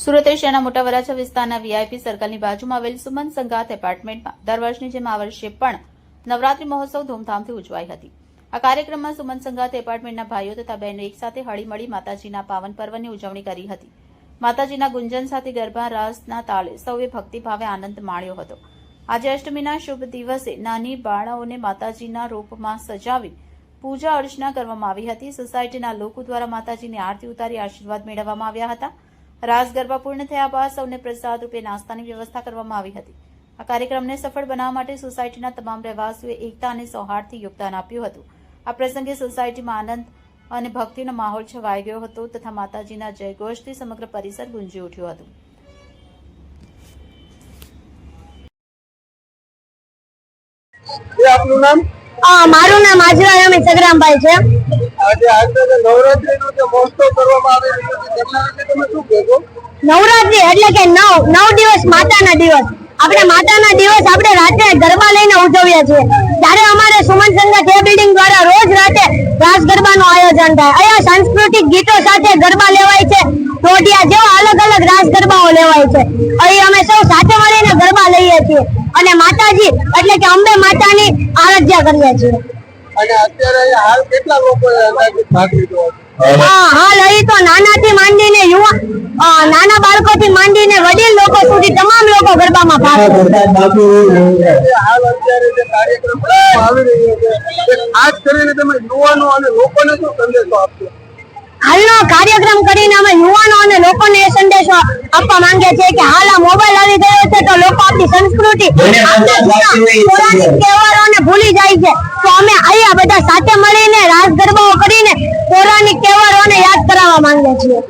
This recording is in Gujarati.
સુરત એશિયાના મોટા વરાછા વિસ્તારના વીઆઈપી સર્કલની બાજુમાં આવેલ સુમન સંગાત એપાર્ટમેન્ટમાં દર વર્ષની જેમ આ વર્ષે પણ નવરાત્રી મહોત્સવ ધૂમધામથી ઉજવાઈ હતી. આ કાર્યક્રમમાં સુમન સંગાત એપાર્ટમેન્ટના ભાઈઓ તથા બહેનો એકસાથે હળીમળી માતાજીના પાવન પર્વની ઉજવણી કરી હતી. માતાજીના ગુંજન સાથે ગરબા રાસના તાળે સૌએ ભક્તિભાવે આનંદ માણ્યો હતો. આજે અષ્ટમીના શુભ દિવસે નાની બાળાઓને માતાજીના રૂપમાં સજાવી પૂજા અર્ચના કરવામાં આવી હતી. સોસાયટીના લોકો દ્વારા માતાજીની આરતી ઉતારી આશીર્વાદ મેળવવામાં આવ્યા હતા. રાસ ગરબા પૂર્ણ થયા બાદ સૌને પ્રસાદ રૂપે નાસ્તાની વ્યવસ્થા કરવામાં આવી હતી. આ કાર્યક્રમને સફળ બનાવવા માટે સોસાયટીના તમામ રહેવાસીઓએ એકતા અને સૌહાર્દથી યોગદાન આપ્યું હતું. આ પ્રસંગે સોસાયટીમાં આનંદ અને ભક્તિનો માહોલ છવાઈ ગયો હતો તથા માતાજીના જયઘોષથી સમગ્ર પરિસર ગુંજી ઉઠ્યું હતું. આપનું નામ? મારું નામ આજરા અમે સગરામભાઈ છે. નવરાત્રી એટલે કે નવ નવ દિવસ માતાના દિવસ. આપણે માતાના દિવસ આપણે રાતે ગરબા લઈને ઉજવીએ છીએ. ત્યારે અમારે સુમન સંઘ બિલ્ડિંગ દ્વારા રોજ રાતે રાસ ગરબાનું આયોજન થાય. અહીંયા સાંસ્કૃતિક ગીતો સાથે ગરબા લેવાય છે. ટોટિયા જેવા અલગ અલગ રાસ ગરબાઓ લેવાય છે. અહીં અમે સૌ સાથે મળીને ગરબા લઈએ છીએ. અને માતાજી, એટલે કે અંબે માતાની આરાધ્યા કરીએ છીએ. અને અત્યારે હાલ કેટલા લોકો ભાગ લીધો હાલ અહીં તો નાનાથી માંડીને યુવા નાના બાળકોથી માંડીને વડીલ લોકો સુધી તમામ લોકો ગરબામાં ભાગ હાલ અત્યારે જે કાર્યક્રમ આવી રહ્યો છે ખાસ કરીને તમે યુવાનો અને લોકોને શું સંદેશો આપશો? હાલનો કાર્યક્રમ કરીને અમે યુવાનો અને લોકોને એ સંદેશો આપવા માંગે છે કે હાલ આ મોબાઈલ આવી ગયો છે તો લોકો આપણી સંસ્કૃતિ તહેવારોને ભૂલી જાય છે. તો અમે અહીંયા બધા સાથે મળીને રાસ ગરબાઓ કરીને પૌરાણિક તહેવારોને યાદ કરાવવા માંગે છીએ.